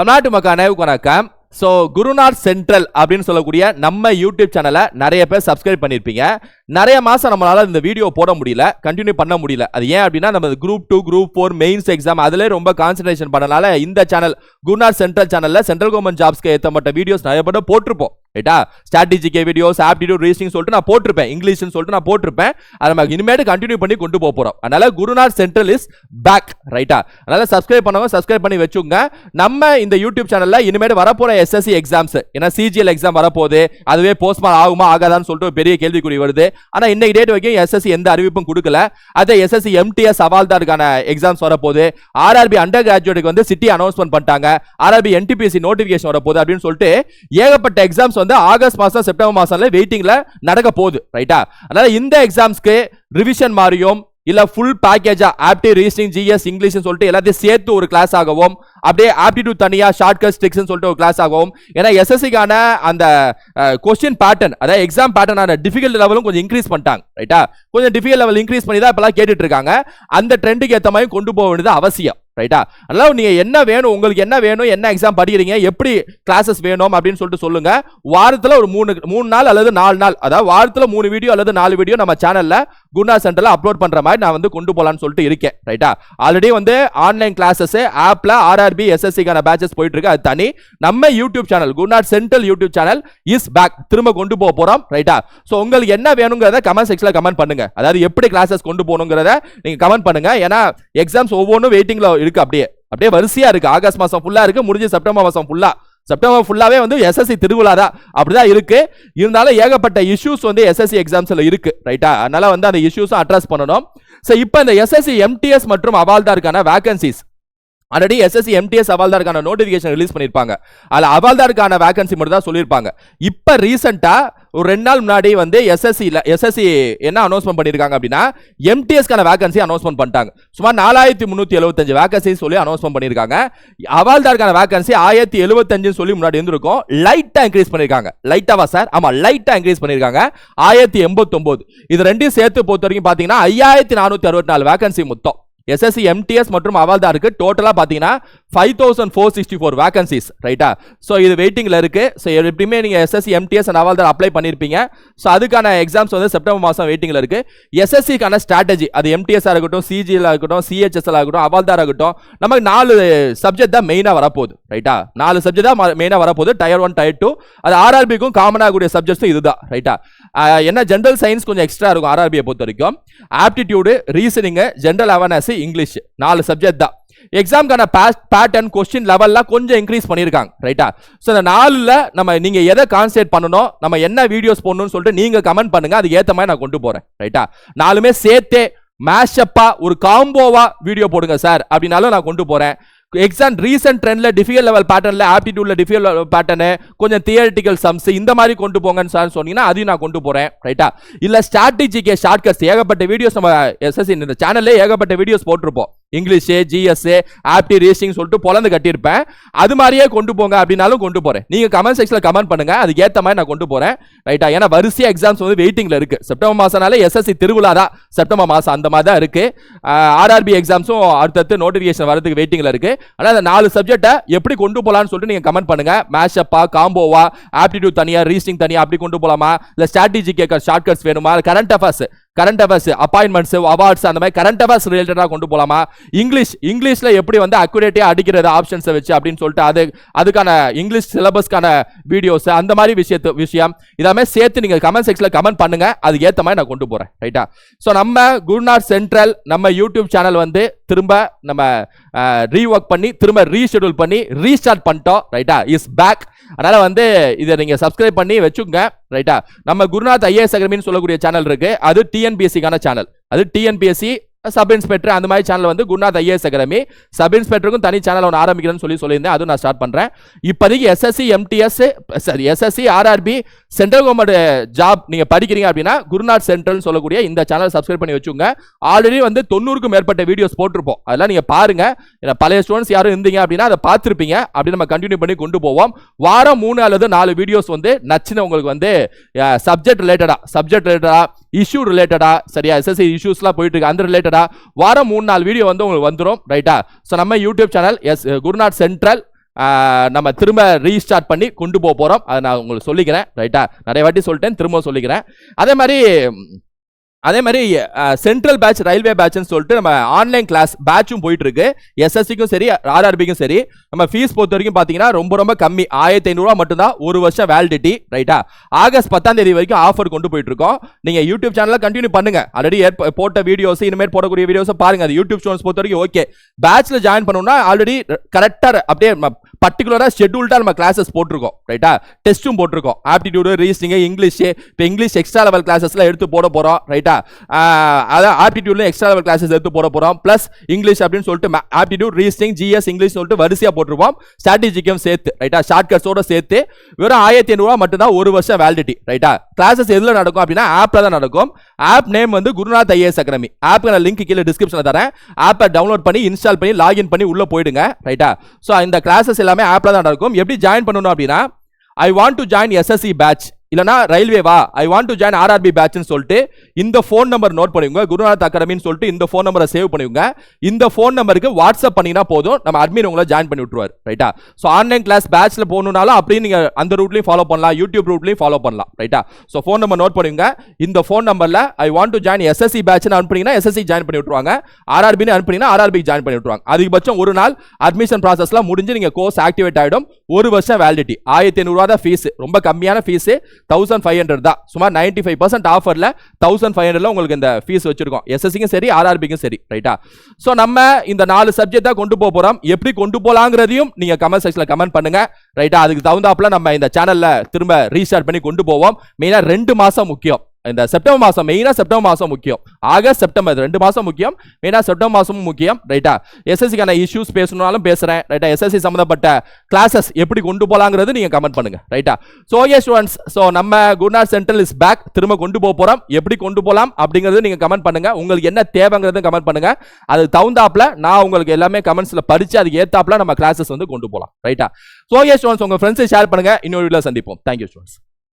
தமிழ்நாட்டு மக்கள் அனைவருக்கும் வணக்கம். ஸோ குருநாத் சென்ட்ரல் அப்படின்னு சொல்லக்கூடிய நம்ம யூடியூப் சேனலை நிறைய பேர் சப்ஸ்கிரைப் பண்ணியிருப்பீங்க நிறைய மாதம் நம்மளால இந்த வீடியோ போட முடியல கண்டினியூ பண்ண முடியல. அது ஏன் அப்படின்னா நம்ம group two group four mains exam அதிலே ரொம்ப கான்சன்ட்ரேஷன் பண்ணனால இந்த சேனல் குருநாத் சென்ட்ரல் சேனலில் சென்ட்ரல் கவர்மெண்ட் ஜாப்ஸ்க்கு ஏற்றப்பட்ட வீடியோஸ் நிறைய பேர் போட்டிருப்போம். ரைட்டா ஸ்ட்ராட்டஜிக்கே வீடியோஸ் ஆப்டிடியூட் ரீசனிங் சொல்லிட்டு நான் போட்டிருப்பேன். இங்கிலீஷ்னு சொல்லிட்டு நான் போட்டிருப்பேன். அதை நம்ம இனிமேட்டு கண்டினியூ பண்ணி கொண்டு போக போகிறோம் அதனால குருநாத் சென்ட்ரல் இஸ் பேக் ரைட்டா அதனால சப்ஸ்கிரைப் பண்ணவங்க சப்ஸ்கிரைப் பண்ணி வச்சுங்க நம்ம இந்த யூடியூப் சேனல்ல இனிமேட்டு வரப்போகிற எஸ்எஸ்சி எக்ஸாம்ஸ் ஏன்னா சிஜிஎல் எக்ஸாம் வரப்போகுது. அதுவே போஸ்ட்மார்க் ஆகுமா ஆகாதான்னு சொல்லிட்டு ஒரு பெரிய கேள்விக்குறி வருது. ஆனா இன்னைக்கு டேட் வரைக்கும் எஸ்எஸ்சி எந்த அறிவிப்பும் கொடுக்கல. அதே எஸ்எஸ்சி எம்டிஎஸ் அவால்தாருக்கான எக்ஸாம்ஸ் வரப்போகுது. ஆர்ஆர்பி அண்டர் கிராஜுவேட்டுக்கு வந்து சிட்டி அனௌன்ஸ்மெண்ட் பண்ணிட்டாங்க. ஆர்ஆர்பி என்டிபிஎஸ்சி நோட்டிஃபிகேஷன் வரப்போகுது அப்படின்னு சொல்லிட்டு ஏகப்பட்ட எக்ஸாம்ஸ் வந்து ஆகஸ்ட் மாசம் செப்டம்பர் மாசம்ல வெயிட்டிங்ல நடக்க போகுது ரைட்டா அதனால இந்த எக்ஸாம்ஸ்க்கு ரிவிஷன் மாதிரியும் இல்ல ஃபுல் பேக்கேஜா ஆப்டி ரீசனிங் ஜிஎஸ் இங்கிலீஷ்னு சொல்லிட்டு எல்லாத்தையும் சேர்த்து ஒரு கிளாஸ் ஆகவும் அப்படியே ஆப்டிடியூட் தனியா ஷார்ட்கட் ஸ்டிக்ஸ்னு சொல்லிட்டு ஒரு கிளாஸ் ஆகும் ஏன்னா எஸ்எஸ்சிக்கான அந்த கொஸ்டின் பேட்டர்ன் அதாவது எக்ஸாம் பேட்டர்னான டிஃபிகல்ட் லெவலும் கொஞ்சம் இன்க்ரீஸ் பண்ணிட்டாங்க ரைட்டா கொஞ்சம் டிஃபிகல்ட் லெவல் இன்க்ரீஸ் பண்ணி தான் இப்பெல்லாம் கேட்டுட்டு இருக்காங்க. அந்த ட்ரெண்டுக்கு ஏற்ற மாதிரி கொண்டு போக வேண்டியது அவசியம். ரைட்டா அதனால் நீங்கள் என்ன வேணும் உங்களுக்கு என்ன வேணும் என்ன எக்ஸாம் படிக்கிறீங்க எப்படி கிளாஸஸ் வேணும் அப்படின்னு சொல்லிட்டு சொல்லுங்கள் வாரத்தில் ஒரு மூணு மூணு நாள் அல்லது நாலு நாள். அதாவது வாரத்தில் மூணு வீடியோ அல்லது நாலு வீடியோ நம்ம சேனலில் குணா சென்டரில் அப்லோட் பண்ணுற மாதிரி நான் வந்து கொண்டு போகலான்னு சொல்லிட்டு இருக்கேன். ரைட்டா ஆல்ரெடி வந்து ஆன்லைன் கிளாஸஸ் ஆப்பில் ஆர்ஆர்பி எஸ்எஸ்சிக்கான பேச்சஸ் போயிட்டு இருக்கு அது தனி. நம்ம YouTube channel Guna central YouTube channel is back திரும்ப கொண்டு போக போகிறோம் ரைட்டா ஸோ உங்களுக்கு என்ன வேணுங்கிறத கமெண்ட் செக்ஷனில் கமெண்ட் பண்ணுங்கள் அதாவது எப்படி கிளாஸஸ் கொண்டு போகணுங்கிறத நீங்கள் கமெண்ட் பண்ணுங்கள் ஏன்னா எக்ஸாம்ஸ் ஒவ்வொன்றும் வெயிட்டிங்கில் இருக்கு அப்படியே. அப்படியே வரிசையா இருக்கு. ஆகஸ்ட் மாசம் ஃபுல்லா இருக்கு. முடிஞ்சு செப்டம்பர் மாசம் ஃபுல்லா செப்டம்பர் ஃபுல்லாவே வந்து எஸ்எஸ்சி திருவிழா தான் அப்படிதான் இருக்கு. இருந்தாலும் ஏகப்பட்ட இஷ்யூஸ் வந்து எஸ்எஸ்சி எக்ஸாம்ஸ்ல இருக்கு. ரைட்டா அதனால வந்து அந்த இஷ்யூஸும் அட்ரஸ் பண்ணணும். ஸோ இப்போ இந்த எஸ்எஸ்சி எம்டிஎஸ் மற்றும் அவால்தாருக்கான வேகன்சிஸ் ஆல்ரெடி எஸ்எஸ்சி எம்டிஎஸ் அவால்தாருக்கான நோட்டிஃபிகேஷன் ரிலீஸ் பண்ணியிருப்பாங்க அதில் அவால்தாருக்கான வேகன்சி மட்டும் தான் சொல்லியிருப்பாங்க. இப்போ ரீசெண்டாக ஒரு ரெண்டு நாள் முன்னாடி வந்து எஸ்எஸ்சியில் எஸ்எஸ்சி என்ன அனௌன்ஸ்மெண்ட் பண்ணியிருக்காங்க அப்படின்னா எம்டிஎஸ்க்கான வேகன்சி அனௌன்ஸ்மெண்ட் பண்ணிட்டாங்க. சுமார் நாலாயிரத்தி முந்நூற்றி எழுபத்தஞ்சு வேகன்சி சொல்லி அனௌன்ஸ்மெண்ட் பண்ணியிருக்காங்க அவால்தாருக்கான வேகன்சி ஆயிரத்தி எழுபத்தஞ்சுன்னு சொல்லி முன்னாடி இருந்திருக்கும். லைட்டாக இன்க்ரீஸ் பண்ணியிருக்காங்க லைட்டாவா சார் ஆமாம் லைட்டாக இன்க்ரீஸ் பண்ணியிருக்காங்க ஆயிரத்தி எண்பத்தொம்போது. இது ரெண்டையும் சேர்த்து பொறுத்த வரைக்கும் பார்த்தீங்கன்னா ஐயாயிரத்தி நானூற்றி அறுபத்தி நாலு வேகன்சி மொத்தம். எஸ்எஸ்சி எம்டிஎஸ் மற்றும் அவால்தாருக்கு டோட்டலாக பார்த்தீங்கன்னா five thousand four sixty four vacancies ரைட்டா ஸோ இது வெயிட்டிங்கில் இருக்குது ஸோ எப்படியுமே நீங்கள் SSC MTS and Havildar apply பண்ணியிருப்பீங்க ஸோ அதுக்கான எக்ஸாம்ஸ் வந்து செப்டம்பர் மாதம் வெயிட்டிங்கில் இருக்குது எஸ்எஸ்சிக்கான ஸ்ட்ராட்டஜி அது எம்டிஎஸ்ஸாக இருக்கட்டும் சிஜியில் இருக்கட்டும் சிஹெச்எஸ்எல் ஆகட்டும் அவால்தார் ஆகட்டும் நமக்கு நாலு சப்ஜெக்ட் தான் மெயினாக வரப்போகுது ரைட்டா நாலு சப்ஜெக்ட் தான் மெயினாக வரப்போகுது டயர் ஒன் டயர் டூ அது ஆர்ஆர்பிக்கும் காமனாக கூடிய சப்ஜெக்ட்ஸும் இதுதான் ரைட்டா என்ன ஜென்ரல் சயின்ஸ் கொஞ்சம் எக்ஸ்ட்ரா இருக்கும் ஆர்ஆர்பியை பொறுத்த வரைக்கும். Aptitude reasoning general awareness English நாலு சப்ஜெக்ட் தான். எக்ஸாம்க்கான பேட்டர்ன் கொஸ்டின் லெவல்லாம் கொஞ்சம் இன்க்ரீஸ் பண்ணியிருக்காங்க ரைட்டா ஸோ இந்த நாலில் நம்ம நீங்கள் எதை கான்சன்ட்ரேட் பண்ணணும் நம்ம என்ன வீடியோஸ் போடணும்னு சொல்லிட்டு நீங்கள் கமெண்ட் பண்ணுங்க அதுக்கு ஏற்ற மாதிரி நான் கொண்டு போகிறேன் ரைட்டா நாலுமே சேர்த்தே மேஷப்பா ஒரு காம்போவா வீடியோ போடுங்க சார் அப்படின்னாலும் நான் கொண்டு போகிறேன் எக்ஸாம் ரீசெண்ட் ட்ரெண்டில் டிஃபிகல் லெவல் பேட்டர்னில் ஆப்டிடியூட்ல டிஃபிகல் லெவல் பேட்டர்னு கொஞ்சம் தியரிட்டிக்கல் சம்ஸ் இந்த மாதிரி கொண்டு போங்கன்னு சார் சொன்னீங்கன்னா அதையும் நான் கொண்டு போகிறேன் ரைட்டா இல்லை ஸ்ட்ராட்டஜிக்கே ஷார்ட் கட்ஸ் ஏகப்பட்ட வீடியோஸ் நம்ம எஸ்எஸ்சி இந்த சேனல்லே ஏகப்பட்ட வீடியோஸ் போட்டிருப்போம். இங்கிலீஷு ஜிஎஸ்ஸு ஆப்டி ரீசிங் சொல்லிட்டு பொலந்து கட்டியிருப்பேன். அது மாதிரியே கொண்டு போங்க அப்படின்னாலும் கொண்டு போகிறேன் நீங்கள் கமெண்ட் செக்ஷனில் கமெண்ட் பண்ணுங்க. அதுக்கு ஏற்ற மாதிரி நான் கொண்டு போகிறேன் ரைட்டா ஏன்னா வரிசையாக எக்ஸாம்ஸ் வந்து வெயிட்டிங்கில் இருக்குது செப்டம்பர் மாதம்னாலே எஸ்எஸ்சி திருவிழா தான். செப்டம்பர் மாதம் அந்த மாதிரி தான் இருக்குது ஆர்ஆர்பி எக்ஸாம்ஸும் அடுத்தடுத்து நோட்டிஃபிகேஷன் வரதுக்கு வெயிட்டிங்கில் இருக்குது ஆனால் அந்த நாலு சப்ஜெக்ட்டை எப்படி கொண்டு போகலான்னு சொல்லிட்டு நீங்கள் கமெண்ட் பண்ணுங்க. மேஷப்பா காம்போவா ஆப்டிடியூட் தனியாக ரீசிங் தனியாக அப்படி கொண்டு போகலாமா இல்லை ஸ்ட்ராட்டஜி கேட்க ஷார்ட்கட்ஸ் வேணுமா? Current affairs current affairs appointments awards அந்த மாதிரி கரண்ட் அஃபேர்ஸ் ரிலேட்டடாக கொண்டு போகலாமா இங்கிலீஷ் இங்கிலீஷில் எப்படி வந்து அக்யூரேட்டியாக அடிக்கிறது ஆப்ஷன்ஸை வச்சு அப்படின்னு சொல்லிட்டு அது அதுக்கான இங்கிலீஷ் சிலபஸ்க்கான வீடியோஸ் அந்த மாதிரி விஷயத்து விஷயம். இதெல்லாமே சேர்த்து நீங்கள் கமெண்ட் செக்ஷனில் கமெண்ட் பண்ணுங்க. அதுக்கு ஏற்ற மாதிரி நான் கொண்டு போகிறேன் ரைட்டா ஸோ நம்ம குருநாத் சென்ட்ரல் நம்ம யூடியூப் சேனல் வந்து திரும்ப நம்ம ரீஒர்க் பண்ணி திரும்ப ரீஷெடியூல் பண்ணி ரீஸ்டார்ட் பண்ணிட்டோம். ரைட்டா இஸ் பேக் அதனால வந்து இதை நீங்க சப்ஸ்கிரைப் பண்ணி வச்சுங்க ரைட்டா நம்ம குருநாத் ஐஏஎஸ் அகாடமின்னு சொல்லக்கூடிய சேனல் இருக்கு. அது டிஎன்பிஎஸ்சிக்கான சேனல் அது டிஎன்பிஎஸ்சி சப் இன்ஸ்பெக்டர் அந்த மாதிரி சேனல் வந்து குருநாத் ஐஏஎஸ் அகாடமி. சப் இன்ஸ்பெக்டருக்கும் தனி சேனல் ஒன்று ஆரம்பிக்கிறேன்னு சொல்லி சொல்லியிருந்தேன். அதுவும் நான் ஸ்டார்ட் பண்ணுறேன் இப்போதைக்கு SSC MTS sorry SSC RRB central government job நீங்கள் படிக்கிறீங்க அப்படின்னா குருநாத் சென்ட்ரல்னு சொல்லக்கூடிய இந்த சேனல் சப்ஸ்கிரைப் பண்ணி வச்சுங்க ஆல்ரெடி வந்து தொண்ணூறுக்கும் மேற்பட்ட வீடியோஸ் போட்டிருப்போம். அதெல்லாம் நீங்கள் பாருங்க. பழைய ஸ்டூடெண்ட்ஸ் யாரும் இருந்தீங்க அப்படின்னா அதை பார்த்துருப்பீங்க. அப்படி நம்ம கண்டினியூ பண்ணி கொண்டு போவோம். வாரம் மூணு அல்லது நாலு வீடியோஸ் வந்து நச்சின உங்களுக்கு வந்து சப்ஜெக்ட் ரிலேட்டடாக சப்ஜெக்ட் ரிலேட்டடாக இஷ்யூ ரிலேட்டடா சரியா? எஸ்எஸ்சி இஷ்யூஸ்லாம் போயிட்டு இருக்கு அந்த ரிலேட்டடா வாரம் மூணு நாள் வீடியோ வந்து உங்களுக்கு வந்துடும் ரைட்டா ஸோ நம்ம YouTube channel is Gurunath central நம்ம திரும்ப ரீஸ்டார்ட் பண்ணி கொண்டு போக போகிறோம் அதை நான் உங்களுக்கு சொல்லிக்கிறேன். ரைட்டா நிறைய வாட்டி சொல்லிட்டேன் திரும்ப சொல்லிக்கிறேன். அதே மாதிரி அதே மாதிரி சென்ட்ரல் பேட்ச் ரயில்வே பேட்ச்னு சொல்லிட்டு நம்ம ஆன்லைன் கிளாஸ் பேட்சும் போயிட்டு இருக்கு எஸ்எஸ்சிக்கும் சரி ஆர்ஆர்பிக்கும் சரி நம்ம ஃபீஸ் பொறுத்த வரைக்கும் பார்த்தீங்கன்னா ரொம்ப ரொம்ப கம்மி. ஆயிரத்தி ஐநூறுரூவா மட்டும்தான் ஒரு வருஷம் வேலிடிட்டி ரைட்டா ஆகஸ்ட் பத்தாம் தேதி வரைக்கும் ஆஃபர் கொண்டு போயிட்டு இருக்கோம் நீங்கள் யூடியூப் சேனலில் கண்டினியூ பண்ணுங்க ஆல்ரெடி போட்ட வீடியோஸ் இனிமேல் போடக்கூடிய வீடியோஸை பாருங்க. அது யூடியூப் சேனல்ஸ் பொறுத்த வரைக்கும் ஓகே பேட்ச்சில் ஜாயின் பண்ணணும்னா ஆல்ரெடி கரெக்டாக அப்படியே பர்டிகுலராக ஷெட்யூல்டாக நம்ம கிளாஸஸ் போட்டிருக்கோம் ரைட்டா டெஸ்ட்டும் போட்டிருக்கோம். ஆப்டிடியூடு ரீசனிங்கு இங்கிலீஷ் இப்போ இங்கிலீஷ் எக்ஸ்ட்ரா லெவல் கிளாஸஸ்லாம் எடுத்து போட போகிறோம் ரைட்டா அதான் ஆப்டிடியூட்ல எக்ஸ்ட்ரா லெவல் கிளாஸஸ் எடுத்து போட போகிறோம் ப்ளஸ் இங்கிலீஷ் அப்படின்னு சொல்லிட்டு ஆப்டிடியூட் ரீசனிங் ஜிஎஸ் இங்கிலீஷ் சொல்லிட்டு வரிசையாக போட்டுருவோம் ஸ்ட்ராட்டஜிக்கும் சேர்த்து ரைட்டா ஷார்ட்கட்ஸோட சேர்த்து வெறும் ஆயிரத்தி ஐநூறுவா மட்டும்தான் ஒரு வருஷம் வேலிடிட்டி ரைட்டா கிளாஸஸ் எதில் நடக்கும் அப்படின்னா ஆப்பில் தான் நடக்கும். ஆப் நேம் வந்து குருநாத் ஐஏஎஸ் அகாடமி ஆப்புக்கு லிங்க் கீழே டிஸ்கிரிப்ஷனில் தரேன். ஆப்பை டவுன்லோட் பண்ணி இன்ஸ்டால் பண்ணி லாகின் பண்ணி உள்ளே போயிடுங்க ரைட்டா ஸோ இந்த கிளாஸஸ் எல்லாமே ஆப்பில் தான் நடக்கும். எப்படி ஜாயின் பண்ணணும் அப்படின்னா I want to join SSC batch இல்லைன்னா ரயில்வே வா? I want to join RRB பேட்ச்னு சொல்லிட்டு இந்த ஃபோன் நம்பர் நோட் பண்ணிக்கோங்க. குருநாத் அகாடமின்னு சொல்லிட்டு இந்த ஃபோன் நம்பரை சேவ் பண்ணிக்கோங்க. இந்த ஃபோன் நம்பருக்கு வாட்ஸ்அப் பண்ணினா போதும். நம்ம அட்மின் உங்களை ஜாயின் பண்ணி விட்டுருவார். ரைட்டா ஸோ ஆன்லைன் கிளாஸ் பேட்ச்சில் போகணுனாலும் அப்படியே நீங்கள் அந்த ரூட்லையும் ஃபாலோ பண்ணலாம். யூடியூப் ரூட்லையும் ஃபாலோ பண்ணலாம். ரைட்டா ஸோ ஃபோன் நம்பர் நோட் பண்ணுவீங்க இந்த ஃபோன் நம்பரில் I want to join SSC பேட்ச்னு அனுப்புனீங்கன்னா எஸ்எஸ்சி ஜாயின் பண்ணி விட்டுருவாங்க. ஆர்ஆர்பின்னு அனுப்புனீங்கன்னா ஆர்ஆர்பி ஜாயின் பண்ணி விட்டுருவாங்க. அதிகபட்சம் ஒரு நாள் அட்மிஷன் ப்ராசஸ்லாம் முடிஞ்சு நீங்கள் கோர்ஸ் ஆக்டிவேட் ஆகிடும் ஒரு வருஷம் வேலிடிட்டி ஆயிரத்தி ஐநூறுரூவா தான் ஃபீஸ் ரொம்ப கம்மியான ஃபீஸு தௌசண்ட் ஃபைவ் ஹண்ட்ரட் தான். சுமார் நைன்டி ஃபைவ் பர்சன்ட் ஆஃபரில் தௌசண்ட் ஃபைவ் ஹண்ட்ரட்ல உங்களுக்கு இந்த ஃபீஸ் வச்சிருக்கோம். எஸ்எஸ்சிக்கும் சரி ஆர்ஆர்பிக்கும் சரி ரைட்டா ஸோ நம்ம இந்த நாலு சப்ஜெக்ட் தான் கொண்டு போக போகிறோம் எப்படி கொண்டு போகலாங்கிறதையும் நீங்கள் கமெண்ட் செக்ஷனில் கமெண்ட் பண்ணுங்க ரைட்டா அதுக்கு தகுந்தாப்புல நம்ம இந்த சேனலில் திரும்ப ரீஸ்டார்ட் பண்ணி கொண்டு போவோம். மெயினாக ரெண்டு மாதம் முக்கியம். இந்த செப்டம்பர் மாதம் மெயினாக செப்டம்பர் மாதம் முக்கியம். ஆகஸ்ட் செப்டம்பர் ரெண்டு மாதம் முக்கியம். மெயினாக செப்டம்பர் மாதமும் முக்கியம். ரைட்டா எஸ்எஸ்சிக்கான இஷ்யூஸ் பேசணுனாலும் பேசுகிறேன் ரைட்டா எஸ்எஸ்சி சம்மந்தப்பட்ட கிளாஸஸ் எப்படி கொண்டு போகலாங்கிறது நீங்கள் கமெண்ட் பண்ணுங்கள் ரைட்டா ஸோ ஓகே ஸ்டூடெண்ட்ஸ் ஸோ நம்ம குருநாத் சென்ட்ரல் இஸ் பேக் திரும்ப கொண்டு போக போகிறோம் எப்படி கொண்டு போகலாம் அப்படிங்கிறது நீங்கள் கமெண்ட் பண்ணுங்க. உங்களுக்கு என்ன தேவைங்கிறது கமெண்ட் பண்ணுங்கள் அதுக்கு தகுந்தாப்புல நான் உங்களுக்கு எல்லாமே கமெண்ட்ஸில் படித்து அதுக்கு ஏற்றாப்பில் நம்ம கிளாஸஸ் வந்து கொண்டு போகலாம். ரைட்டா ஸோ ஓகே ஸ்டூடெண்ட்ஸ் உங்கள் ஃப்ரெண்ட்ஸை ஷேர் பண்ணுங்க. இன்னொரு வீடியோ சந்திப்போம். Thank you students